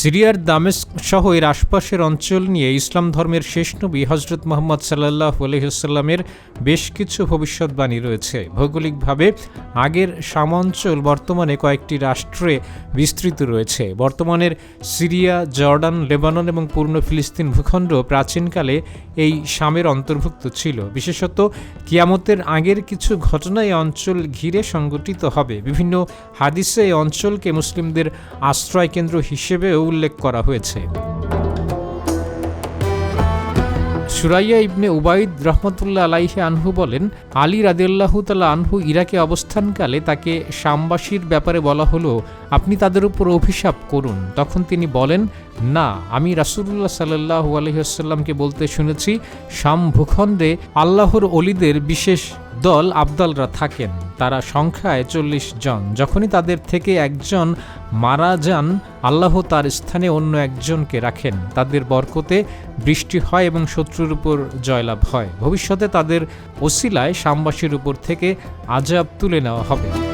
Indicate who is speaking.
Speaker 1: সিরিয়ার দামেস্ক সহ এর আশপাশের অঞ্চল নিয়ে ইসলাম ধর্মের শেষ নবী হজরত মোহাম্মদ সাল্লাহ আলহিহাস্লামের বেশ কিছু ভবিষ্যৎবাণী রয়েছে। ভৌগোলিকভাবে আগের শাম অঞ্চল বর্তমানে কয়েকটি রাষ্ট্রে বিস্তৃত রয়েছে। বর্তমানের সিরিয়া, জর্ডান, লেবানন এবং পূর্ণ ফিলিস্তিন ভূখণ্ড প্রাচীনকালে এই শামের অন্তর্ভুক্ত ছিল। বিশেষত কিয়ামতের আগের কিছু ঘটনা এই অঞ্চল ঘিরে সংগঠিত হবে। বিভিন্ন হাদিসে এই অঞ্চলকে মুসলিমদের আশ্রয় কেন্দ্র হিসেবেও উল্লেখ করা হয়েছে। সুরাইয়া ইবনে উবাইদ রহমতুল্লাহ আলাইহি আনহু বলেন, আলী রাদিয়াল্লাহু তালা আনহু ইরাকে অবস্থানকালে তাকে শামবাসীর ব্যাপারে বলা হলো, আপনি তাদের উপর অভিশাপ করুন। তখন তিনি বলেন, না, আমি রাসূলুল্লাহ সাল্লাহ আলহিহাস্লামকে বলতে শুনেছি, শাম ভূখণ্ডে আল্লাহর অলিদের বিশেষ দল আবদালরা থাকেন। তারা সংখ্যায় চল্লিশ জন। যখনই তাদের থেকে একজন মারা যান, আল্লাহ তার স্থানে অন্য একজনকে রাখেন। তাদের বরকতে বৃষ্টি হয় এবং শত্রুর উপর জয়লাভ হয়। ভবিষ্যতে তাদের ওসিলায় সামবাসীর উপর থেকে আজাব তুলে নেওয়া হবে।